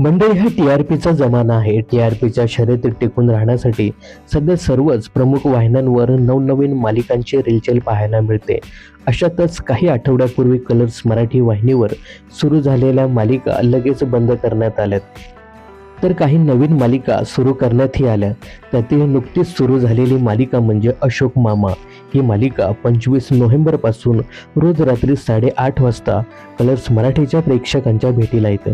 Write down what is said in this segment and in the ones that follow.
मंडळी हा T R पीचा जमाना आहे. टी आर पीच्या शर्यतीत टिकून राहण्यासाठी सध्या सर्वच प्रमुख वाहिन्यांवर नवनवीन मालिकांची रेलचेल पाहायला मिळते. अशातच काही आठवड्यापूर्वी कलर्स मराठी वाहिनीवर सुरू झालेल्या मालिका लगेच बंद करण्यात आल्यात. तर काही नवीन मालिका सुरू करण्यातही आल्या. त्यातील नुकतीच सुरू झालेली मालिका म्हणजे अशोक मामा. ही मालिका पंचवीस नोव्हेंबरपासून रोज रात्री साडेआठ वाजता कलर्स मराठीच्या प्रेक्षकांच्या भेटीला येते.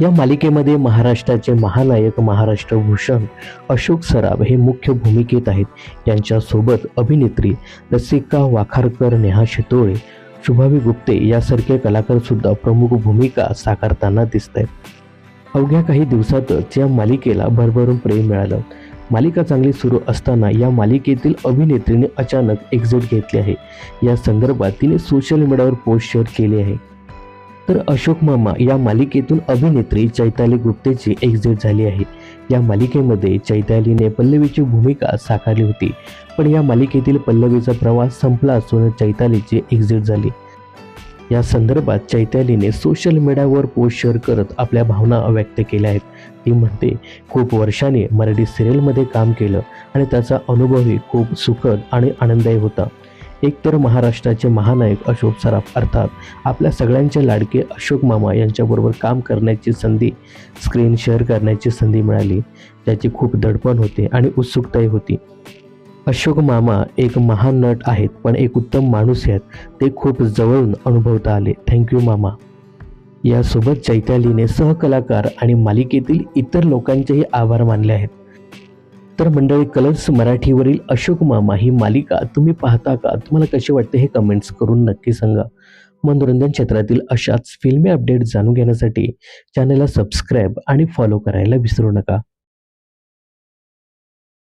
या मालिकेमध्ये महाराष्ट्राचे महानायक महाराष्ट्र भूषण अशोक सराफ हे मुख्य भूमिकेत आहेत. यांच्यासोबत अभिनेत्री रसिका वाखारकर नेहा शितोळे शुभावी गुप्ते यासारखे कलाकारसुद्धा प्रमुख भूमिका साकारताना दिसत आहेत अवघ्या काही दिवसातच या मालिकेला भरभरून प्रेम मिळालं. मालिका चांगली सुरू असताना या मालिकेतील अभिनेत्रीने अचानक एक्झिट घेतली आहे. या संदर्भात तिने सोशल मीडियावर पोस्ट शेअर केली आहे. तर अशोक मामा या मालिकेतून अभिनेत्री चैताली गुप्तेची एक्झिट झाली आहे. या मालिकेमध्ये चैतालीने पल्लवीची भूमिका साकारली होती पण या मालिकेतील पल्लवीचा प्रवास संपला असून चैतालीची एक्झिट झाली. या संदर्भात चैतालीने सोशल मीडियावर पोस्ट शेअर करत आपल्या भावना व्यक्त केल्या आहेत. ती म्हणते खूप वर्षाने मराठी सिरियलमध्ये काम केलं आणि त्याचा अनुभवही खूप सुखद आणि आनंददायी होता. एकतर महाराष्ट्राचे महानायक अशोक सराफ अर्थात आपल्या सगळ्यांचे लाडके अशोक मामा यांच्याबरोबर काम करण्याची संधी स्क्रीन शेअर करण्याची संधी मिळाली. त्याची खूप दडपण होते आणि उत्सुकताही होती. अशोक मामा एक महान नट आहेत पण एक उत्तम माणूस आहेत. ते खूप जवळून अनुभवता आले. थँक्यू मामा. यासोबत चैतालीने सहकलाकार आणि मालिकेतील इतर लोकांचेही आभार मानले आहेत. तर मंडळी कलर्स मराठीवरील अशोक मामा ही मालिका तुम्ही पाहता का? तुम्हाला कसे वाटते हे कमेंट्स करून नक्की सांगा. मनोरंजन क्षेत्रातील अशाच फिल्मी अपडेट जाणून घेण्यासाठी चॅनलला सबस्क्राईब आणि फॉलो करायला विसरू नका.